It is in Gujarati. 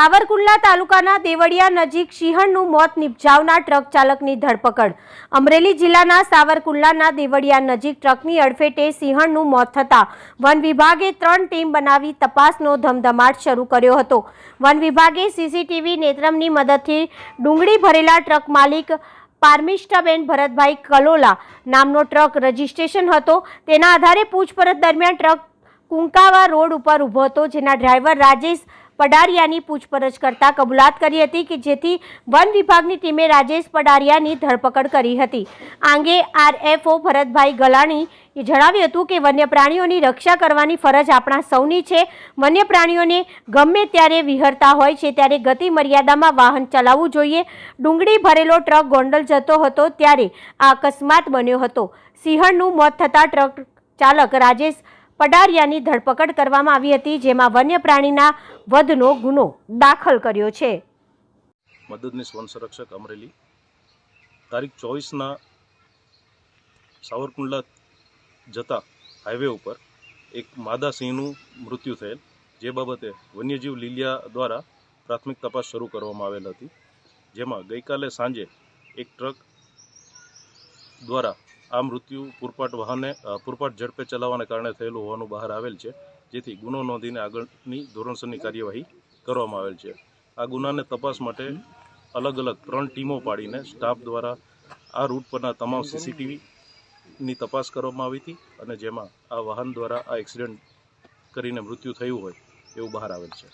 સાવરકુંડલા તાલુકાના દેવળિયા નજીક સિંહણનું મોત નિપજાવનાર ટ્રક ચાલકની ધરપકડ. અમરેલી જિલ્લાના સાવરકુંડલાના દેવળિયા નજીક ટ્રકની અડફેટે સિંહણનું મોત થતાં વન વિભાગે ત્રણ ટીમ બનાવી તપાસનો ધમધમાટ શરૂ કર્યો હતો. વન વિભાગે સીસીટીવી નેત્રમની મદદથી ડુંગળી ભરેલા ટ્રક માલિક પારમિષ્ઠાબેન ભરતભાઈ કલોલા નામનો ટ્રક રજીસ્ટ્રેશન હતો. તેના આધારે પૂછપરછ દરમિયાન ટ્રક કુંકાવા રોડ ઉપર ઊભો હતો, જેના ડ્રાઈવર રાજેશ પડારિયાની પૂછપરછ કરતા કબૂલાત કરી હતી કે જેથી વન વિભાગની ટીમે રાજેશ પડારિયાની ધરપકડ કરી હતી. આ અંગે આરએફઓ ભરતભાઈ ગલાણીએ જણાવ્યું હતું કે વન્ય પ્રાણીઓની રક્ષા કરવાની ફરજ આપણા સૌની છે. વન્ય પ્રાણીઓને ગમે ત્યારે વિહરતા હોય છે ત્યારે ગતિ મર્યાદામાં વાહન ચલાવવું જોઈએ. ડુંગળી ભરેલો ટ્રક ગોંડલ જતો હતો ત્યારે આ અકસ્માત બન્યો હતો. સિંહણનું મોત થતાં ટ્રક ચાલક રાજેશ પડારિયાની ધરપકડ કરવામાં આવી હતી, જેમાં વન્ય પ્રાણીના વધનો ગુનો દાખલ કર્યો છે. મદદનીશ વન સંરક્ષક અમરેલી, તારીખ ચોવીસના સાવરકુંડલા જતા હાઈવે ઉપર એક માદા સિંહનું મૃત્યુ થયેલ, જે બાબતે વન્યજીવ લીલિયા દ્વારા પ્રાથમિક તપાસ શરૂ કરવામાં આવેલ હતી, જેમાં ગઈકાલે સાંજે એક ટ્રક દ્વારા આ મૃત્યુ પૂરપાટ વાહને પૂરપાટ ઝડપે ચલાવવાને કારણે થયેલું હોવાનું બહાર આવેલ છે, જેથી ગુનો નોંધીને આગળની ધોરણસરની કાર્યવાહી કરવામાં આવેલ છે. આ ગુનાને તપાસ માટે અલગ અલગ ત્રણ ટીમો પાડીને સ્ટાફ દ્વારા આ રૂટ પરના તમામ સીસીટીવીની તપાસ કરવામાં આવી હતી અને જેમાં આ વાહન દ્વારા આ એક્સિડન્ટ કરીને મૃત્યુ થયું હોય એવું બહાર આવેલ છે.